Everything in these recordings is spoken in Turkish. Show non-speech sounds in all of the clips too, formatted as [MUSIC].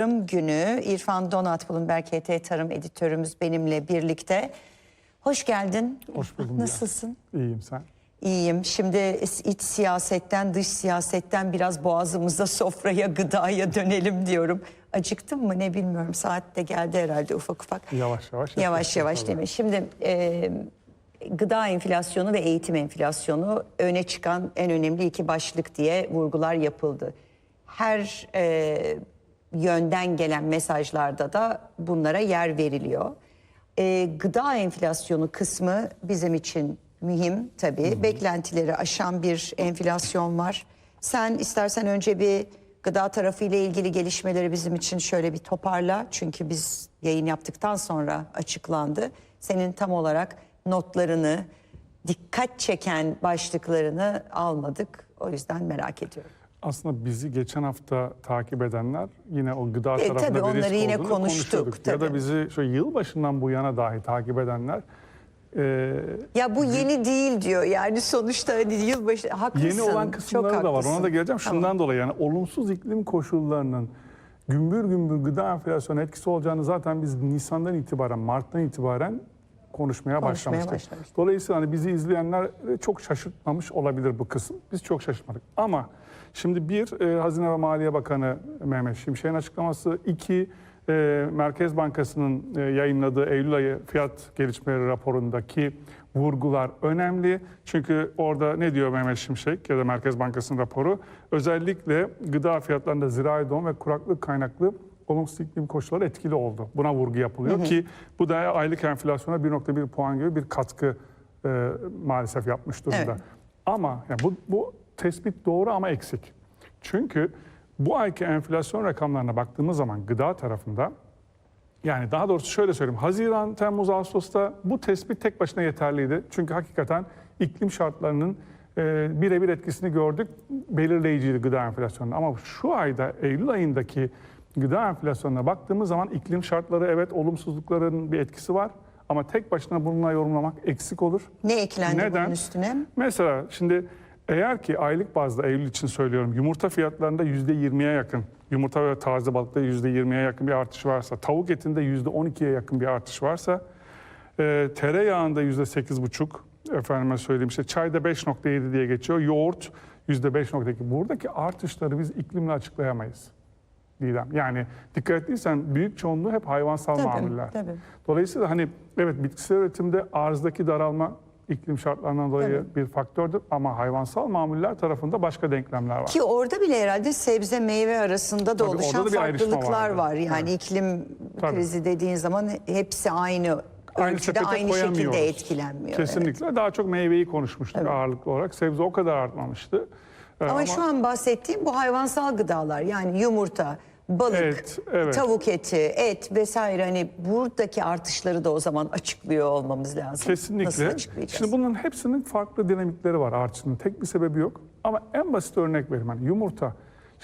Tarım Günü İrfan Donat Bulunberg HT Tarım Editörümüz benimle birlikte. Hoş geldin. Hoş buldum. Nasılsın? Ya. İyiyim sen. İyiyim. Şimdi iç siyasetten, dış siyasetten biraz boğazımıza, [LAUGHS] sofraya, gıdaya dönelim diyorum. Acıktın mı ne bilmiyorum. Saat de geldi herhalde ufak ufak. Yavaş yavaş. Yavaş yavaş değil mi? Şimdi e, gıda enflasyonu ve eğitim enflasyonu öne çıkan en önemli iki başlık diye vurgular yapıldı. Her e, yönden gelen mesajlarda da bunlara yer veriliyor. E, gıda enflasyonu kısmı bizim için mühim tabii. Beklentileri aşan bir enflasyon var. Sen istersen önce bir gıda tarafı ile ilgili gelişmeleri bizim için şöyle bir toparla. Çünkü biz yayın yaptıktan sonra açıklandı. Senin tam olarak notlarını, dikkat çeken başlıklarını almadık. O yüzden merak ediyorum. Aslında bizi geçen hafta takip edenler yine o gıda E, tarafında tabii bir risk onları yine olduğunu konuştuk, konuşuyorduk. Ya da tabii. bizi şu yılbaşından bu yana dahi takip edenler e, Ya bu yeni değil diyor. Yani sonuçta hani yılbaşı haklısın. yeni olan çok kısımları da var. Ona da geleceğim. Şundan Tamam. dolayı yani olumsuz iklim koşullarının gümbür gümbür gıda enflasyonu etkisi olacağını zaten biz Nisan'dan itibaren, Mart'tan itibaren konuşmaya, Konuşmaya başlamıştık. başlamıştık. Dolayısıyla hani bizi izleyenler çok şaşırtmamış olabilir bu kısım. Biz çok şaşırmadık. Ama şimdi bir e, Hazine ve Maliye Bakanı Mehmet Şimşek'in açıklaması, iki e, Merkez Bankası'nın e, yayınladığı Eylül ayı fiyat gelişmeleri raporundaki vurgular önemli. Çünkü orada ne diyor Mehmet Şimşek ya da Merkez Bankası'nın raporu? Özellikle gıda fiyatlarında zirai don ve kuraklık kaynaklı olumsuz iklim koşulları etkili oldu. Buna vurgu yapılıyor ki bu da aylık enflasyona 1.1 puan gibi bir katkı e, maalesef yapmış durumda. Evet. Ama yani bu, bu tespit doğru ama eksik. Çünkü bu ayki enflasyon rakamlarına baktığımız zaman gıda tarafında yani daha doğrusu şöyle söyleyeyim. Haziran, Temmuz, Ağustos'ta bu tespit tek başına yeterliydi. Çünkü hakikaten iklim şartlarının e, birebir etkisini gördük. Belirleyiciydi gıda enflasyonunda. Ama şu ayda, Eylül ayındaki gıda enflasyonuna baktığımız zaman iklim şartları evet olumsuzlukların bir etkisi var. Ama tek başına bununla yorumlamak eksik olur. Ne eklendi Neden? bunun üstüne? Mesela şimdi eğer ki aylık bazda Eylül için söylüyorum yumurta fiyatlarında %20'ye yakın, yumurta ve taze balıkta %20'ye yakın bir artış varsa, tavuk etinde %12'ye yakın bir artış varsa, e, tereyağında %8,5, efendime söyleyeyim işte çayda 5.7 diye geçiyor, yoğurt %5.2. Buradaki artışları biz iklimle açıklayamayız. Didem. Yani dikkat ettiysen büyük çoğunluğu hep hayvansal Tabii, mamuller. tabii. Dolayısıyla hani evet bitkisel üretimde arzdaki daralma iklim şartlarından dolayı bir faktördür ama hayvansal mamuller tarafında başka denklemler var. Ki orada bile herhalde sebze meyve arasında da Tabii, oluşan da farklılıklar var. Yani iklim Tabii. krizi dediğin zaman hepsi aynı Aynı ölçüde aynı şekilde etkilenmiyor. evet. Kesinlikle daha çok meyveyi konuşmuştuk ağırlıklı olarak. Sebze o kadar artmamıştı. Ee, Ama, şu an bahsettiğim bu hayvansal gıdalar yani yumurta, balık, Et, evet. tavuk eti, et vesaire hani buradaki artışları da o zaman açıklıyor olmamız lazım. Nasıl Kesinlikle. açıklayacağız? Şimdi bunların hepsinin farklı dinamikleri var artışının. Tek bir sebebi yok. Ama en basit örnek vereyim. Hani yumurta.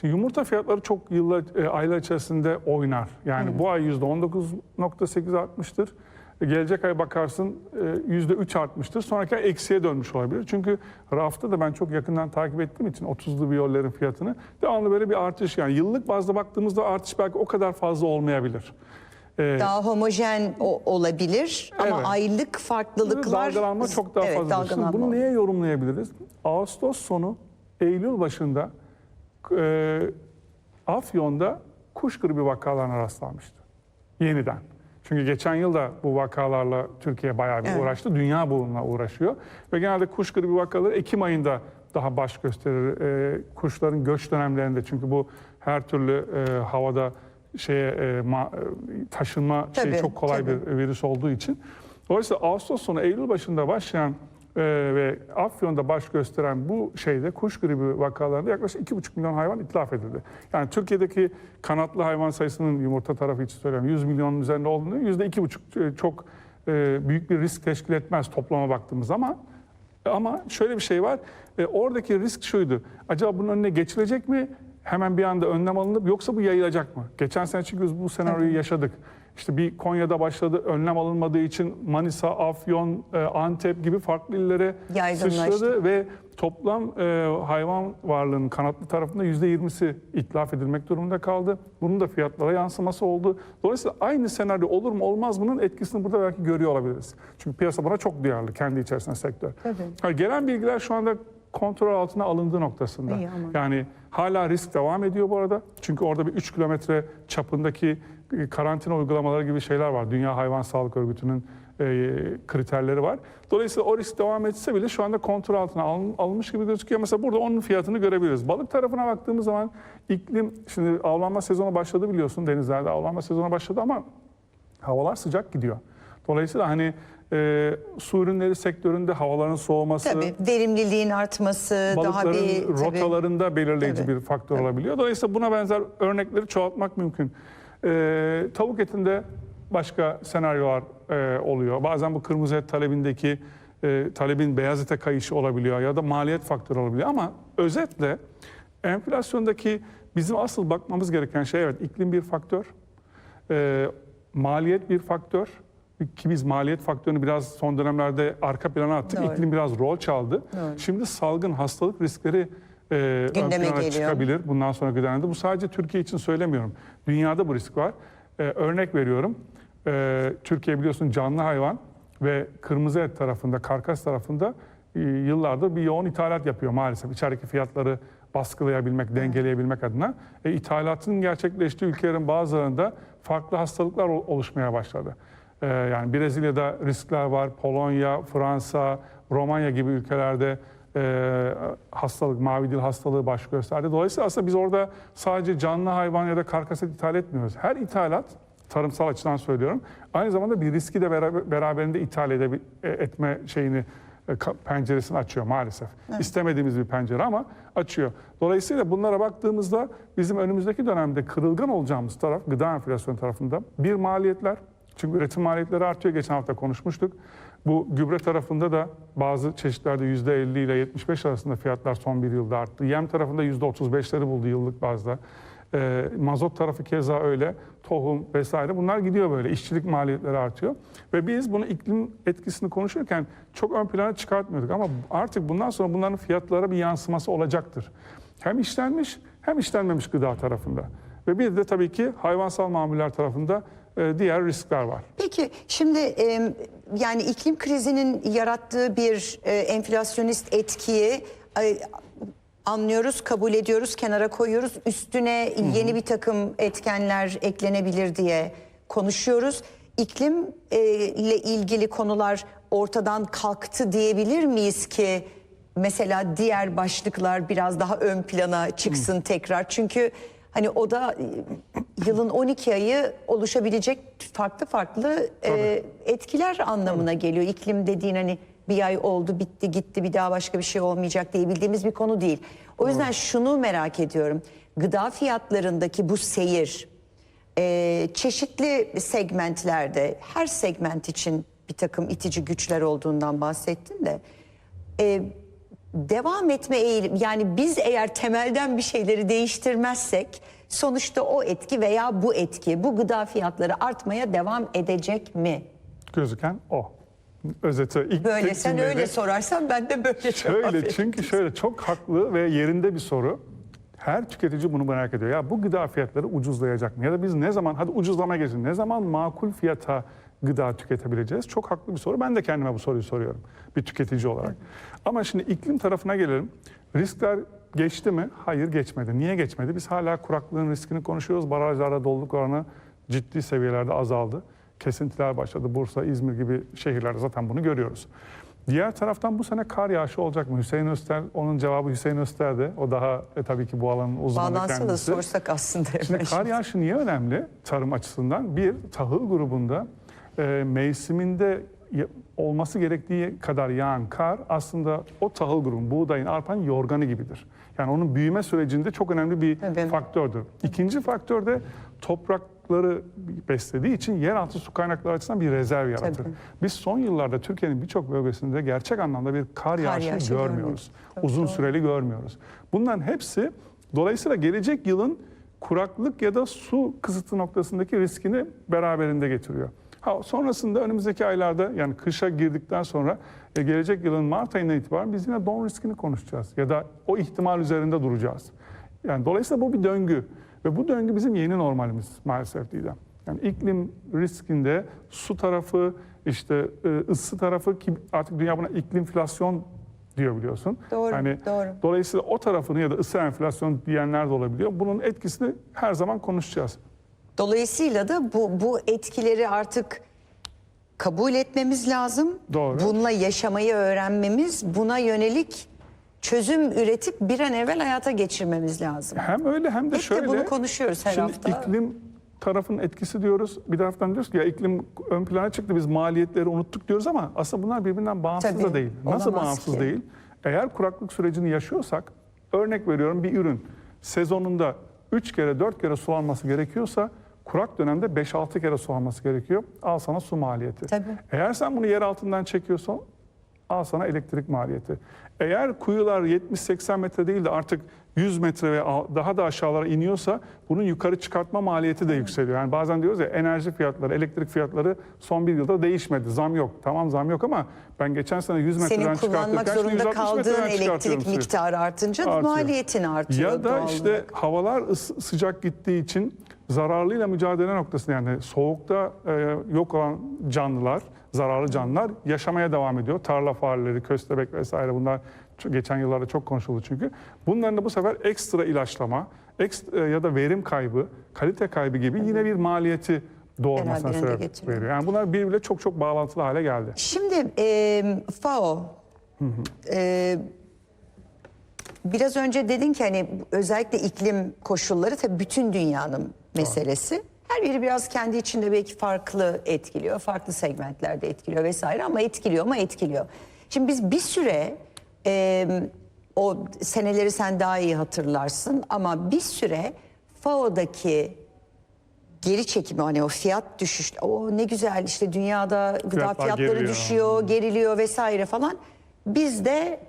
Şimdi yumurta fiyatları çok yıllar, e, aylar içerisinde oynar. Yani bu ay %19.8 artmıştır. E, Gelecek ay bakarsın e, %3 artmıştır. Sonraki ay eksiye dönmüş olabilir. Çünkü rafta da ben çok yakından takip ettiğim için 30'lu biyollerin fiyatını devamlı böyle bir artış. Yani yıllık bazda baktığımızda artış belki o kadar fazla olmayabilir. E, daha homojen o- olabilir ama Evet. aylık farklılıklar Dalgalanma çok daha evet, fazla. Şimdi bunu neye yorumlayabiliriz? Ağustos sonu, Eylül başında e, Afyon'da kuş gribi vakalarına rastlanmıştı. Yeniden. Çünkü geçen yıl da bu vakalarla Türkiye bayağı bir Evet. uğraştı. Dünya bununla uğraşıyor. Ve genelde kuş gribi vakaları Ekim ayında daha baş gösterir. E, kuşların göç dönemlerinde çünkü bu her türlü e, havada şeye e, ma- e, taşınma şeyi Tabii, çok kolay tabii. bir virüs olduğu için. Dolayısıyla Ağustos sonu Eylül başında başlayan e, ve Afyon'da baş gösteren bu şeyde kuş gribi vakalarında yaklaşık 2,5 milyon hayvan itlaf edildi. Yani Türkiye'deki kanatlı hayvan sayısının yumurta tarafı için söylüyorum 100 milyonun üzerinde olduğunu %2,5 e, çok e, büyük bir risk teşkil etmez toplama baktığımız ama ama şöyle bir şey var. E, oradaki risk şuydu. Acaba bunun önüne geçilecek mi? hemen bir anda önlem alınıp yoksa bu yayılacak mı? Geçen sene çünkü biz bu senaryoyu yaşadık. İşte bir Konya'da başladı, önlem alınmadığı için Manisa, Afyon, e, Antep gibi farklı illere sıçradı ve toplam e, hayvan varlığının kanatlı tarafında %20'si itlaf edilmek durumunda kaldı. Bunun da fiyatlara yansıması oldu. Dolayısıyla aynı senaryo olur mu olmaz mı'nın etkisini burada belki görüyor olabiliriz. Çünkü piyasa buna çok duyarlı kendi içerisinde sektör. Tabii. Ha, gelen bilgiler şu anda kontrol altına alındığı noktasında. Yani hala risk devam ediyor bu arada. Çünkü orada bir 3 kilometre çapındaki karantina uygulamaları gibi şeyler var. Dünya Hayvan Sağlık Örgütü'nün e, kriterleri var. Dolayısıyla o risk devam etse bile şu anda kontrol altına alın- alınmış gibi gözüküyor. Mesela burada onun fiyatını görebiliriz. Balık tarafına baktığımız zaman iklim, şimdi avlanma sezonu başladı biliyorsun denizlerde avlanma sezonu başladı ama havalar sıcak gidiyor. Dolayısıyla hani e, su ürünleri sektöründe havaların soğuması, Tabii verimliliğin artması, daha balıkların bir tabii, rotalarında belirleyici Tabii. bir faktör olabiliyor. Dolayısıyla buna benzer örnekleri çoğaltmak mümkün. Ee, tavuk etinde başka senaryolar e, oluyor. Bazen bu kırmızı et talebindeki e, talebin beyaz ete kayışı olabiliyor ya da maliyet faktörü olabiliyor. Ama özetle enflasyondaki bizim asıl bakmamız gereken şey evet iklim bir faktör, e, maliyet bir faktör ki biz maliyet faktörünü biraz son dönemlerde arka plana attık. Doğru. İklim biraz rol çaldı. Doğru. Şimdi salgın hastalık riskleri e, Gündeme geliyor. çıkabilir bundan sonraki dönemde. Bu sadece Türkiye için söylemiyorum. Dünyada bu risk var. E, örnek veriyorum. E, Türkiye biliyorsun canlı hayvan ve kırmızı et tarafında, karkas tarafında e, yıllardır bir yoğun ithalat yapıyor maalesef. İçerideki fiyatları baskılayabilmek, dengeleyebilmek adına. E, ithalatın gerçekleştiği ülkelerin bazılarında farklı hastalıklar ol- oluşmaya başladı. E, yani Brezilya'da riskler var, Polonya, Fransa, Romanya gibi ülkelerde e, hastalık, mavi dil hastalığı baş gösterdi. Dolayısıyla aslında biz orada sadece canlı hayvan ya da karkas et ithal etmiyoruz. Her ithalat, tarımsal açıdan söylüyorum, aynı zamanda bir riski de beraber- beraberinde ithal edebi- e, etme şeyini e, penceresini açıyor maalesef. İstemediğimiz bir pencere ama açıyor. Dolayısıyla bunlara baktığımızda bizim önümüzdeki dönemde kırılgan olacağımız taraf gıda enflasyonu tarafında bir maliyetler. Çünkü üretim maliyetleri artıyor. Geçen hafta konuşmuştuk. Bu gübre tarafında da bazı çeşitlerde %50 ile 75 arasında fiyatlar son bir yılda arttı. Yem tarafında %35'leri buldu yıllık bazda. Ee, mazot tarafı keza öyle. Tohum vesaire bunlar gidiyor böyle. İşçilik maliyetleri artıyor. Ve biz bunu iklim etkisini konuşurken çok ön plana çıkartmıyorduk. Ama artık bundan sonra bunların fiyatlara bir yansıması olacaktır. Hem işlenmiş hem işlenmemiş gıda tarafında. Ve bir de tabii ki hayvansal mamuller tarafında e, diğer riskler var. Peki şimdi e, yani iklim krizinin yarattığı bir e, enflasyonist etkiyi e, anlıyoruz, kabul ediyoruz, kenara koyuyoruz. Üstüne yeni bir takım etkenler eklenebilir diye konuşuyoruz. İklim e, ilgili konular ortadan kalktı diyebilir miyiz ki mesela diğer başlıklar biraz daha ön plana çıksın tekrar? Çünkü hani o da e, yılın 12 ayı oluşabilecek farklı farklı e, etkiler anlamına geliyor. İklim dediğin hani bir ay oldu bitti gitti bir daha başka bir şey olmayacak diye bildiğimiz bir konu değil. O yüzden şunu merak ediyorum. Gıda fiyatlarındaki bu seyir e, çeşitli segmentlerde her segment için bir takım itici güçler olduğundan bahsettin de e, devam etme eğilim yani biz eğer temelden bir şeyleri değiştirmezsek sonuçta o etki veya bu etki bu gıda fiyatları artmaya devam edecek mi? Gözüken o. Özeti. ilk Böyle tek sen cümleyle- öyle sorarsan ben de böyle cevap Şöyle veririm. çünkü şöyle çok haklı ve yerinde bir soru. Her tüketici bunu merak ediyor. Ya bu gıda fiyatları ucuzlayacak mı? Ya da biz ne zaman hadi ucuzlama geçin. Ne zaman makul fiyata gıda tüketebileceğiz? Çok haklı bir soru. Ben de kendime bu soruyu soruyorum bir tüketici olarak. Ama şimdi iklim tarafına gelelim. Riskler geçti mi? Hayır geçmedi. Niye geçmedi? Biz hala kuraklığın riskini konuşuyoruz. Barajlarda doluluk oranı ciddi seviyelerde azaldı. Kesintiler başladı. Bursa, İzmir gibi şehirlerde zaten bunu görüyoruz. Diğer taraftan bu sene kar yağışı olacak mı? Hüseyin Öster, onun cevabı Hüseyin Öster'de. O daha e, tabii ki bu alanın uzmanı Bağlansa da kendisi. sorsak aslında. Şimdi kar yağışı niye önemli tarım açısından? Bir, tahıl grubunda e, mevsiminde olması gerektiği kadar yağan kar aslında o tahıl grubun, buğdayın, arpanın yorganı gibidir. Yani onun büyüme sürecinde çok önemli bir Tabii. faktördür. İkinci faktör de toprakları beslediği için yeraltı su kaynakları açısından bir rezerv yaratır. Tabii. Biz son yıllarda Türkiye'nin birçok bölgesinde gerçek anlamda bir kar, yağışı, yağışı görmüyoruz. Çok Uzun doğru. süreli görmüyoruz. Bunların hepsi Dolayısıyla gelecek yılın kuraklık ya da su kısıtı noktasındaki riskini beraberinde getiriyor. Ha, sonrasında önümüzdeki aylarda yani kışa girdikten sonra e, gelecek yılın Mart ayından itibaren biz yine don riskini konuşacağız ya da o ihtimal üzerinde duracağız. Yani dolayısıyla bu bir döngü ve bu döngü bizim yeni normalimiz maalesef Didem. Yani iklim riskinde su tarafı, işte e, ısı tarafı ki artık dünya buna iklimflasyon diyor biliyorsun. Doğru, Yani doğru. Dolayısıyla o tarafını ya da ısı enflasyon diyenler de olabiliyor. Bunun etkisini her zaman konuşacağız. Dolayısıyla da bu bu etkileri artık kabul etmemiz lazım. Doğru. Bununla yaşamayı öğrenmemiz, buna yönelik çözüm üretip bir an evvel hayata geçirmemiz lazım. Hem öyle hem de Hep de şöyle. bunu konuşuyoruz her şimdi hafta. iklim tarafın etkisi diyoruz. Bir taraftan diyoruz ki ya iklim ön plana çıktı biz maliyetleri unuttuk diyoruz ama aslında bunlar birbirinden bağımsız Tabii, da değil. Nasıl bağımsız ki. değil? Eğer kuraklık sürecini yaşıyorsak örnek veriyorum bir ürün sezonunda 3 kere 4 kere sulanması gerekiyorsa kurak dönemde 5-6 kere sulanması gerekiyor. Al sana su maliyeti. Tabii. Eğer sen bunu yer altından çekiyorsan al sana elektrik maliyeti. Eğer kuyular 70-80 metre değil de artık 100 metre ve daha da aşağılara iniyorsa bunun yukarı çıkartma maliyeti de yükseliyor. Yani bazen diyoruz ya enerji fiyatları, elektrik fiyatları son bir yılda değişmedi. Zam yok. Tamam zam yok ama ben geçen sene 100 metreden Senin kullanmak zorunda 160 kaldığın elektrik miktarı artınca Artıyor. maliyetin artıyor. Ya da işte olarak. havalar sıcak gittiği için zararlıyla mücadele noktasında yani soğukta e, yok olan canlılar, zararlı canlılar yaşamaya devam ediyor. Tarla fareleri, köstebek vesaire bunlar geçen yıllarda çok konuşuldu çünkü. Bunların da bu sefer ekstra ilaçlama, ekstra, ya da verim kaybı, kalite kaybı gibi yine bir maliyeti doğurmasına sebep getiriyor. veriyor. Yani bunlar birbiriyle çok çok bağlantılı hale geldi. Şimdi e, FAO e, biraz önce dedin ki hani özellikle iklim koşulları tabii bütün dünyanın meselesi. Her biri biraz kendi içinde belki farklı etkiliyor. Farklı segmentlerde etkiliyor vesaire ama etkiliyor ama etkiliyor. Şimdi biz bir süre e, o seneleri sen daha iyi hatırlarsın ama bir süre FAO'daki geri çekimi hani o fiyat düşüş o ne güzel işte dünyada gıda Fiyatlar fiyatları geriliyor. düşüyor geriliyor vesaire falan bizde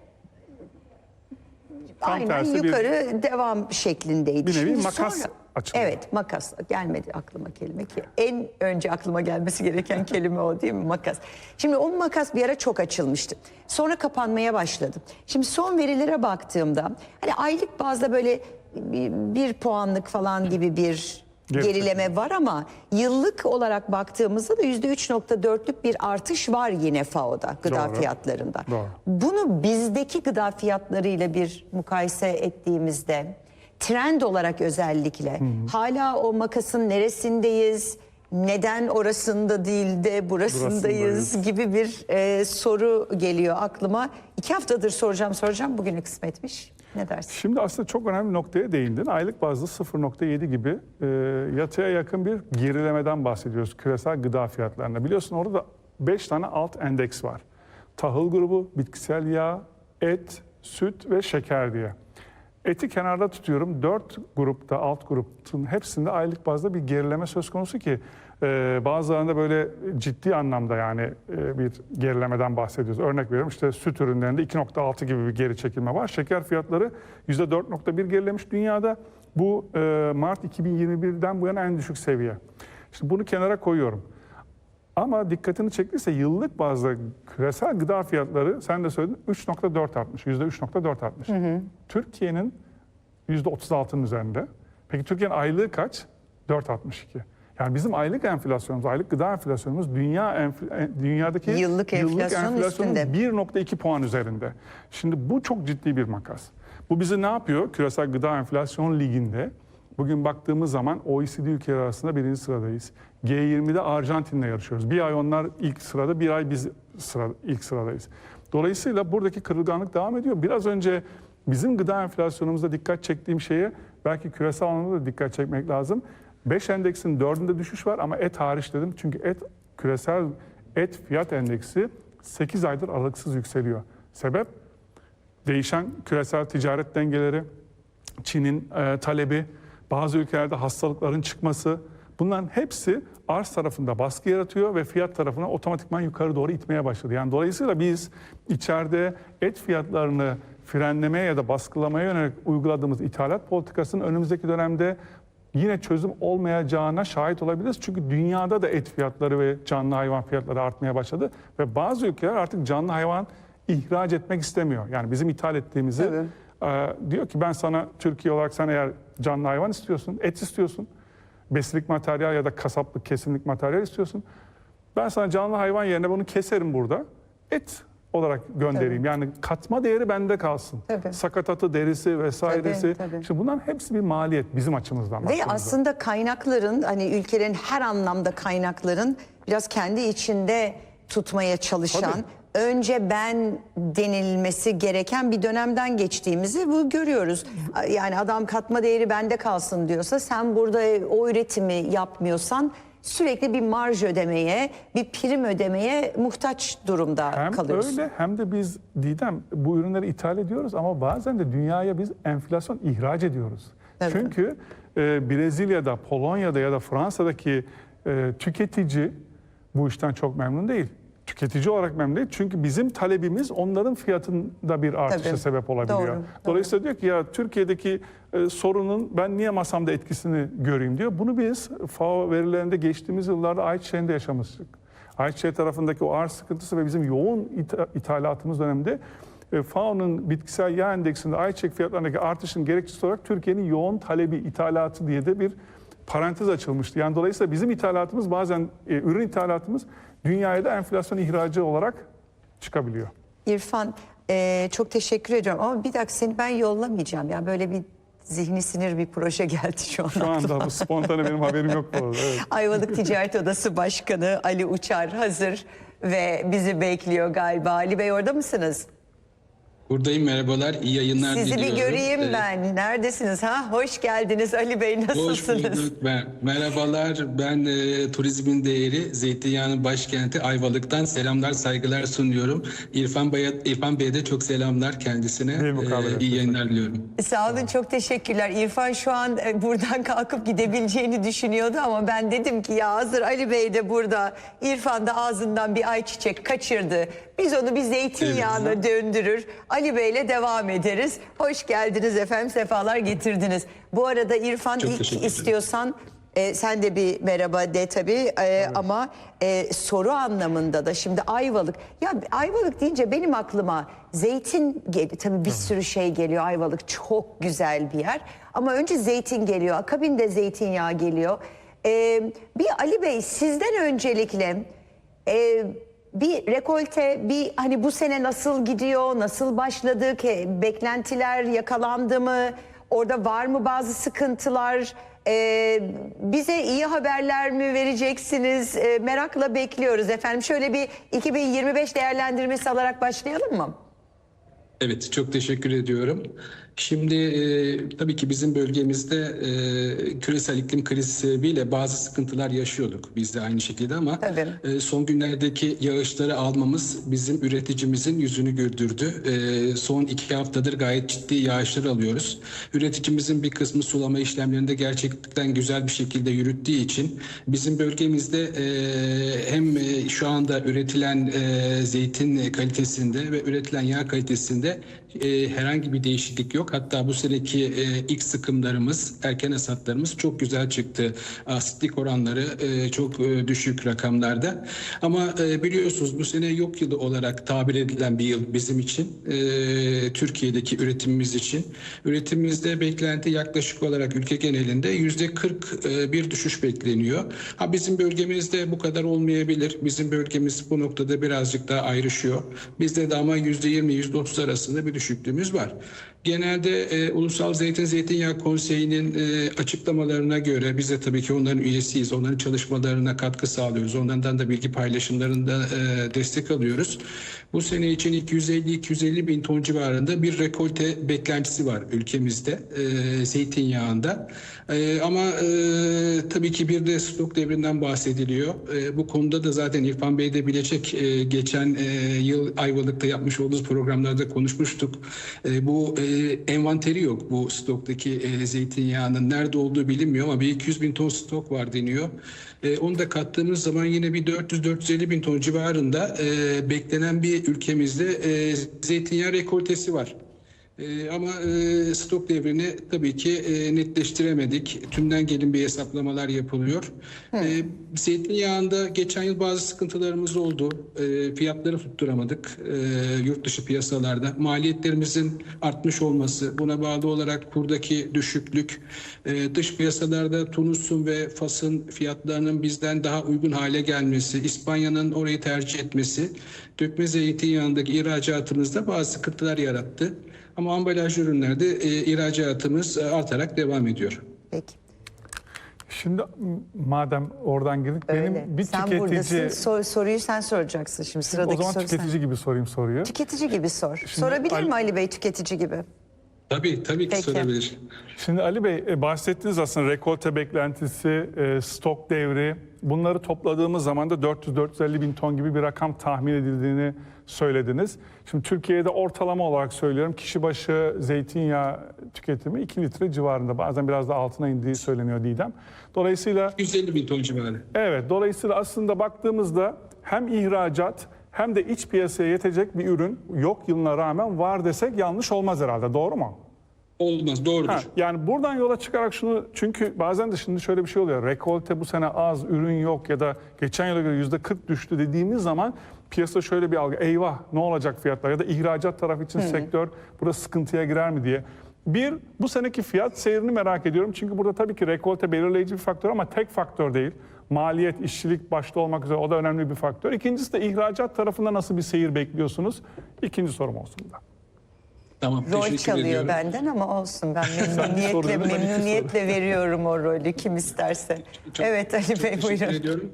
Tam aynen tersi bir- yukarı devam şeklindeydi. Bir nevi Şimdi makas açılıyor. Evet makas gelmedi aklıma kelime ki en önce aklıma gelmesi gereken [LAUGHS] kelime o değil mi makas. Şimdi o makas bir ara çok açılmıştı. Sonra kapanmaya başladı. Şimdi son verilere baktığımda hani aylık bazda böyle bir, bir puanlık falan gibi bir Geri gerileme var ama yıllık olarak baktığımızda da %3.4'lük bir artış var yine FAO'da gıda Doğru. fiyatlarında. Doğru. Bunu bizdeki gıda fiyatlarıyla bir mukayese ettiğimizde trend olarak özellikle hala o makasın neresindeyiz? Neden orasında değil de burasındayız, Burasındayız. gibi bir e, soru geliyor aklıma. İki haftadır soracağım soracağım bugünü kısmetmiş. Ne dersin? Şimdi aslında çok önemli noktaya değindin. Aylık bazda 0.7 gibi e, yatıya yakın bir gerilemeden bahsediyoruz küresel gıda fiyatlarında. Biliyorsun orada 5 tane alt endeks var. Tahıl grubu, bitkisel yağ, et, süt ve şeker diye. Eti kenarda tutuyorum. 4 grupta, alt grupun hepsinde aylık bazda bir gerileme söz konusu ki e, bazılarında böyle ciddi anlamda yani e, bir gerilemeden bahsediyoruz. Örnek veriyorum işte süt ürünlerinde 2.6 gibi bir geri çekilme var. Şeker fiyatları %4.1 gerilemiş dünyada. Bu e, Mart 2021'den bu yana en düşük seviye. Şimdi bunu kenara koyuyorum. Ama dikkatini çektiyse yıllık bazda küresel gıda fiyatları sen de söyledin 3.4 artmış. %3.4 artmış. Türkiye'nin %36'nın üzerinde. Peki Türkiye'nin aylığı kaç? 4.62. Yani bizim aylık enflasyonumuz, aylık gıda enflasyonumuz dünya enfl- e, dünyadaki Yıllık enflasyonun enflasyonun üstünde. 1.2 puan üzerinde. Şimdi bu çok ciddi bir makas. Bu bizi ne yapıyor? Küresel Gıda Enflasyon Ligi'nde bugün baktığımız zaman OECD ülkeleri arasında birinci sıradayız. G20'de Arjantin'le yarışıyoruz. Bir ay onlar ilk sırada, bir ay biz sıra, ilk sıradayız. Dolayısıyla buradaki kırılganlık devam ediyor. Biraz önce bizim gıda enflasyonumuzda dikkat çektiğim şeye belki küresel anlamda da dikkat çekmek lazım. 5 endeksin 4'ünde düşüş var ama et hariç dedim. Çünkü et küresel et fiyat endeksi 8 aydır aralıksız yükseliyor. Sebep değişen küresel ticaret dengeleri, Çin'in e, talebi, bazı ülkelerde hastalıkların çıkması bunların hepsi arz tarafında baskı yaratıyor ve fiyat tarafına otomatikman yukarı doğru itmeye başladı. Yani dolayısıyla biz içeride et fiyatlarını frenlemeye ya da baskılamaya yönelik uyguladığımız ithalat politikasının önümüzdeki dönemde yine çözüm olmayacağına şahit olabiliriz. Çünkü dünyada da et fiyatları ve canlı hayvan fiyatları artmaya başladı ve bazı ülkeler artık canlı hayvan ihraç etmek istemiyor. Yani bizim ithal ettiğimizi Tabii. e, diyor ki ben sana Türkiye olarak sen eğer canlı hayvan istiyorsun, et istiyorsun, besilik materyal ya da kasaplık kesimlik materyal istiyorsun. Ben sana canlı hayvan yerine bunu keserim burada. Et olarak göndereyim. Yani katma değeri bende kalsın. Tabii. Sakatatı, derisi vesairesi. Tabii, tabii. Şimdi bunların hepsi bir maliyet bizim açımızdan. Ve baktığımızda. aslında kaynakların hani ülkelerin her anlamda kaynakların biraz kendi içinde tutmaya çalışan Tabii. önce ben denilmesi gereken bir dönemden geçtiğimizi bu görüyoruz. Yani adam katma değeri bende kalsın diyorsa sen burada o üretimi yapmıyorsan sürekli bir marj ödemeye, bir prim ödemeye muhtaç durumda Hem kalıyorsun. öyle hem de biz Didem bu ürünleri ithal ediyoruz ama bazen de dünyaya biz enflasyon ihraç ediyoruz. Evet. Çünkü e, Brezilya'da, Polonya'da ya da Fransa'daki e, tüketici bu işten çok memnun değil. Tüketici olarak memnun değil. Çünkü bizim talebimiz onların fiyatında bir artışa Tabii. sebep olabiliyor. Doğru, doğru. Dolayısıyla diyor ki ya Türkiye'deki e, sorunun ben niye masamda etkisini göreyim diyor. Bunu biz FAO verilerinde geçtiğimiz yıllarda ayçiçeğinde yaşamıştık. Ayçiçeği tarafındaki o arz sıkıntısı ve bizim yoğun ita- ithalatımız döneminde e, FAO'nun bitkisel yağ endeksinde ayçiçek fiyatlarındaki artışın gerekçesi olarak Türkiye'nin yoğun talebi ithalatı diye de bir parantez açılmıştı. Yani dolayısıyla bizim ithalatımız bazen e, ürün ithalatımız dünyaya da enflasyon ihracı olarak çıkabiliyor. İrfan e, çok teşekkür ediyorum ama bir dakika seni ben yollamayacağım. Yani böyle bir zihni sinir bir proje [LAUGHS] geldi şu anda. Şu anda bu spontane benim haberim yok bu arada. Evet. Ayvalık Ticaret [LAUGHS] Odası Başkanı Ali Uçar hazır ve bizi bekliyor galiba. Ali Bey orada mısınız? Buradayım merhabalar, iyi yayınlar Sizi diliyorum. bir göreyim Ee, ben. Neredesiniz ha? Hoş geldiniz Ali Bey Hoş nasılsınız? bulduk. Ben, merhabalar, ben e, turizmin değeri Zeytinyağı'nın başkenti Ayvalık'tan selamlar, saygılar sunuyorum. İrfan Bey'e İrfan Bey'e de çok selamlar kendisine. Ee, iyi yayınlar diliyorum. Sağ olun çok teşekkürler. İrfan şu an e, buradan kalkıp gidebileceğini düşünüyordu ama ben dedim ki ya hazır Ali Bey de burada. İrfan da ağzından bir ayçiçek kaçırdı. Biz onu bir zeytinyağına döndürür. Ali Bey'le devam ederiz. Hoş geldiniz efendim. Sefalar getirdiniz. Bu arada İrfan Çok ilk istiyorsan e, sen de bir merhaba de tabii E, ama e, soru anlamında da şimdi Ayvalık ya Ayvalık deyince benim aklıma zeytin geliyor tabii bir sürü şey geliyor Ayvalık çok güzel bir yer ama önce zeytin geliyor akabinde zeytinyağı geliyor E, bir Ali Bey sizden öncelikle e, bir rekolte, bir hani bu sene nasıl gidiyor, nasıl başladı ki, beklentiler yakalandı mı, orada var mı bazı sıkıntılar, Ee, bize iyi haberler mi vereceksiniz, Ee, merakla bekliyoruz efendim. Şöyle bir 2025 değerlendirmesi alarak başlayalım mı? Evet, çok teşekkür ediyorum. Şimdi e, tabii ki bizim bölgemizde e, küresel iklim krizi sebebiyle bazı sıkıntılar yaşıyorduk biz de aynı şekilde ama Tabii. e, son günlerdeki yağışları almamız bizim üreticimizin yüzünü güldürdü. E, son iki haftadır gayet ciddi yağışlar alıyoruz. Üreticimizin bir kısmı sulama işlemlerinde gerçekten güzel bir şekilde yürüttüğü için bizim bölgemizde e, hem e, şu anda üretilen e, zeytin kalitesinde ve üretilen yağ kalitesinde e, herhangi bir değişiklik yok. Hatta bu seneki e, ilk sıkımlarımız, erken hasatlarımız çok güzel çıktı. Asitlik oranları e, çok e, düşük rakamlarda. Ama e, biliyorsunuz bu sene yok yılı olarak tabir edilen bir yıl bizim için. E, Türkiye'deki üretimimiz için. Üretimimizde beklenti yaklaşık olarak ülke genelinde yüzde 40 e, bir düşüş bekleniyor. Ha bizim bölgemizde bu kadar olmayabilir. Bizim bölgemiz bu noktada birazcık daha ayrışıyor. Bizde de ama yüzde 20 yüzde 30 arasında bir düşüklüğümüz var. Genelde e, Ulusal Zeytin Zeytinyağı Konseyi'nin e, açıklamalarına göre biz de tabii ki onların üyesiyiz. Onların çalışmalarına katkı sağlıyoruz. Onlardan da bilgi paylaşımlarında e, destek alıyoruz. Bu sene için 250-250 bin ton civarında bir rekolte beklentisi var ülkemizde e, zeytinyağında. E, ama e, tabii ki bir de stok devrinden bahsediliyor. E, bu konuda da zaten İrfan Bey de bilecek. E, geçen e, yıl Ayvalık'ta yapmış olduğumuz programlarda konuşmuştuk. E, bu e, envanteri yok bu stoktaki e, zeytinyağının. Nerede olduğu bilinmiyor ama bir 200 bin ton stok var deniyor. E, onu da kattığımız zaman yine bir 400-450 bin ton civarında e, beklenen bir ülkemizde e, zeytinyağı rekoltesi var. Ee, ama e, stok devrini tabii ki e, netleştiremedik. Tümden gelin bir hesaplamalar yapılıyor. E, zeytinyağında geçen yıl bazı sıkıntılarımız oldu. E, fiyatları tutturamadık e, yurt dışı piyasalarda. Maliyetlerimizin artmış olması, buna bağlı olarak kurdaki düşüklük, e, dış piyasalarda Tunus'un ve Fas'ın fiyatlarının bizden daha uygun hale gelmesi, İspanya'nın orayı tercih etmesi, dökme zeytinyağındaki ihracatımızda bazı sıkıntılar yarattı. Ama ambalaj ürünlerde e, ihracatımız e, artarak devam ediyor. Peki. Şimdi madem oradan girdik Öyle. benim bir sen tüketici buradasın. Sor- soruyu sen soracaksın şimdi. o Sıradaki zaman soru tüketici sen. gibi sorayım soruyu. Tüketici gibi sor. Sorabilir Ali- mi Ali Bey tüketici gibi? Tabii tabii ki Peki. sorabilir. Şimdi Ali Bey e, bahsettiniz aslında rekolte beklentisi, e, stok devri. Bunları topladığımız zaman da 400-450 bin ton gibi bir rakam tahmin edildiğini söylediniz. Şimdi Türkiye'de ortalama olarak söylüyorum kişi başı zeytinyağı tüketimi 2 litre civarında. Bazen biraz da altına indiği söyleniyor Didem. Dolayısıyla 150 bin ton civarı. Evet, dolayısıyla aslında baktığımızda hem ihracat hem de iç piyasaya yetecek bir ürün yok yılına rağmen var desek yanlış olmaz herhalde. Doğru mu? Olmaz doğrudur. Ha, yani buradan yola çıkarak şunu çünkü bazen de şimdi şöyle bir şey oluyor. Rekolte bu sene az, ürün yok ya da geçen yıla göre yüzde 40 düştü dediğimiz zaman piyasa şöyle bir algı. Eyvah ne olacak fiyatlar ya da ihracat tarafı için sektör burada sıkıntıya girer mi diye. Bir, bu seneki fiyat seyrini merak ediyorum. Çünkü burada tabii ki rekolte belirleyici bir faktör ama tek faktör değil. Maliyet, işçilik başta olmak üzere o da önemli bir faktör. İkincisi de ihracat tarafında nasıl bir seyir bekliyorsunuz? İkinci sorum olsun da. Tamam Rol çalıyor ediyorum. benden ama olsun ben [LAUGHS] memnuniyetle memnuniyetle veriyorum o rolü kim isterse. Çok- evet Ali çok Bey buyurun. ediyorum.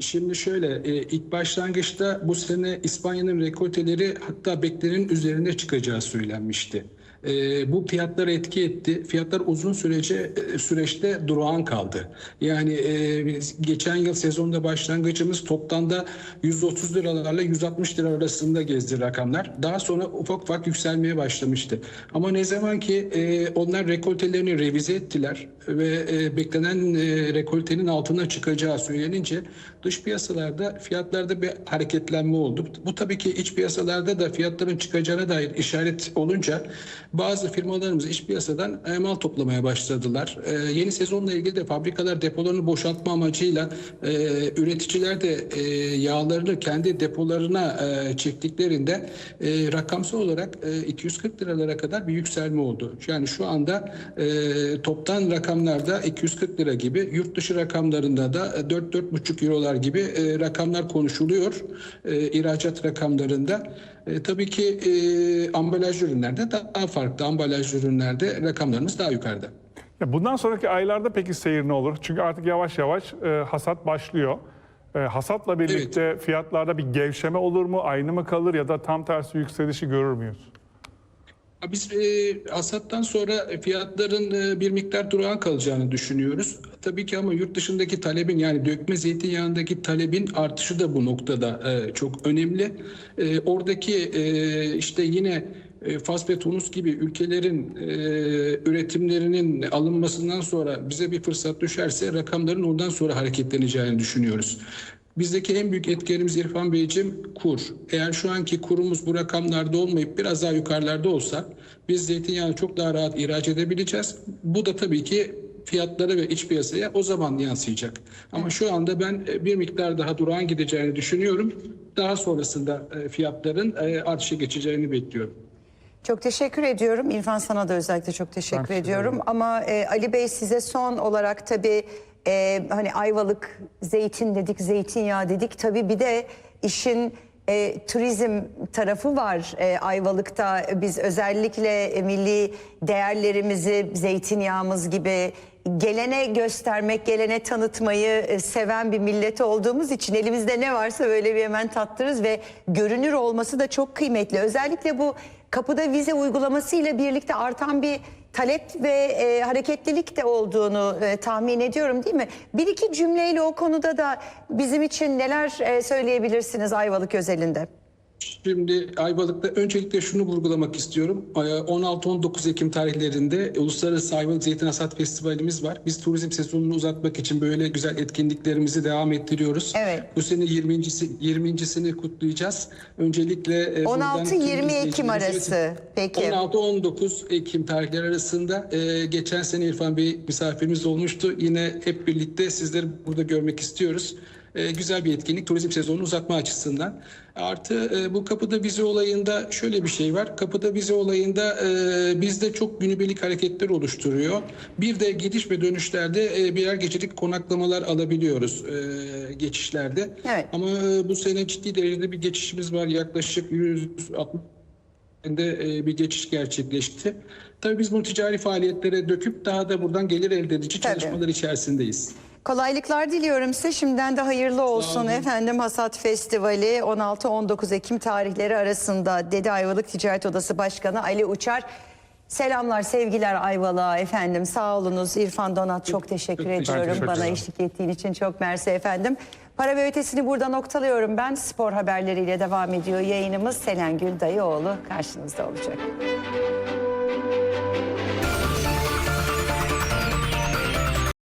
Şimdi şöyle e, ilk başlangıçta bu sene İspanya'nın rekolteleri hatta beklenenin üzerine çıkacağı söylenmişti. E, bu fiyatlara etki etti. Fiyatlar uzun sürece e, süreçte durağan kaldı. Yani e, geçen yıl sezonda başlangıcımız toplamda 130 liralarla 160 lira arasında gezdi rakamlar. Daha sonra ufak ufak yükselmeye başlamıştı. Ama ne zaman ki e, onlar rekoltelerini revize ettiler ve beklenen e, rekoltenin altına çıkacağı söylenince dış piyasalarda fiyatlarda bir hareketlenme oldu. Bu tabii ki iç piyasalarda da fiyatların çıkacağına dair işaret olunca bazı firmalarımız iç piyasadan e, mal toplamaya başladılar. E, yeni sezonla ilgili de fabrikalar depolarını boşaltma amacıyla e, üreticiler de e, yağlarını kendi depolarına e, çektiklerinde e, rakamsal olarak e, 240 liralara kadar bir yükselme oldu. Yani şu anda e, toptan rakamlarda 240 lira gibi, yurt dışı rakamlarında da 4-4,5 eurolar gibi e, rakamlar konuşuluyor e, ihracat rakamlarında. E, tabii ki e, ambalaj ürünlerde daha farklı. Ambalaj ürünlerde rakamlarımız daha yukarıda. Ya bundan sonraki aylarda peki seyir ne olur? Çünkü artık yavaş yavaş e, hasat başlıyor. E, hasatla birlikte fiyatlarda bir gevşeme olur mu? Aynı mı kalır ya da tam tersi yükselişi görür müyüz? Biz e, hasattan sonra fiyatların e, bir miktar durağan kalacağını düşünüyoruz. Tabii ki ama yurt dışındaki talebin yani dökme zeytinyağındaki talebin artışı da bu noktada e, çok önemli. E, oradaki e, işte yine e, Fas ve Tunus gibi ülkelerin e, üretimlerinin alınmasından sonra bize bir fırsat düşerse rakamların ondan sonra hareketleneceğini düşünüyoruz. Bizdeki en büyük etkenimiz İrfan Beyciğim kur. Eğer şu anki kurumuz bu rakamlarda olmayıp biraz daha yukarılarda olsa biz zeytinyağını çok daha rahat ihraç edebileceğiz. Bu da tabii ki fiyatlara ve iç piyasaya o zaman yansıyacak. Ama şu anda ben e, bir miktar daha durağan gideceğini düşünüyorum. Daha sonrasında e, fiyatların e, artışa geçeceğini bekliyorum. Çok teşekkür ediyorum. İrfan sana da özellikle çok teşekkür teşekkür ediyorum. Ama e, Ali Bey size son olarak tabii e, hani ayvalık zeytin dedik, zeytinyağı dedik. Tabii bir de işin e, turizm tarafı var e, Ayvalık'ta. Biz özellikle milli değerlerimizi zeytinyağımız gibi gelene göstermek, gelene tanıtmayı e, seven bir millet olduğumuz için elimizde ne varsa böyle bir hemen tattırırız ve görünür olması da çok kıymetli. Özellikle bu kapıda vize uygulaması ile birlikte artan bir talep ve e, hareketlilik de olduğunu e, tahmin ediyorum değil mi? Bir iki cümleyle o konuda da bizim için neler e, söyleyebilirsiniz Ayvalık özelinde? Şimdi Ayvalık'ta öncelikle şunu vurgulamak istiyorum. Ee, 16-19 Ekim tarihlerinde Uluslararası Ayvalık Zeytin Hasat Festivalimiz var. Biz turizm sezonunu uzatmak için böyle güzel etkinliklerimizi devam ettiriyoruz. Evet. Bu sene 20.si 20.sini kutlayacağız. Öncelikle e, buradan tüm 16-20 Ekim izleyicilerimize- arası. Peki. 16-19 Ekim tarihleri arasında e, geçen sene İrfan Bey misafirimiz olmuştu. Yine hep birlikte sizleri burada görmek istiyoruz. E, güzel bir etkinlik turizm sezonunu uzatma açısından. Artı e, bu kapıda vize olayında şöyle bir şey var. Kapıda vize olayında e, bizde çok günübirlik hareketler oluşturuyor. Bir de gidiş ve dönüşlerde e, birer gecelik konaklamalar alabiliyoruz e, geçişlerde. Evet. Ama e, bu sene ciddi derecede bir geçişimiz var. Yaklaşık 160 de e, bir geçiş gerçekleşti. Tabii biz bunu ticari faaliyetlere döküp daha da buradan gelir elde edici Tabii. çalışmalar içerisindeyiz. Kolaylıklar diliyorum size. Şimdiden de hayırlı olsun efendim. Hasat Festivali 16-19 Ekim tarihleri arasında Dede Ayvalık Ticaret Odası Başkanı Ali Uçar. Selamlar, sevgiler Ayvalık'a efendim. Sağ olunuz İrfan Donat. Çok teşekkür çok teşekkür ediyorum ederim. bana eşlik ettiğin için. Çok mersi efendim. Para ve ötesini burada noktalıyorum ben. Spor haberleriyle devam ediyor yayınımız. Selengül Dayıoğlu karşınızda olacak.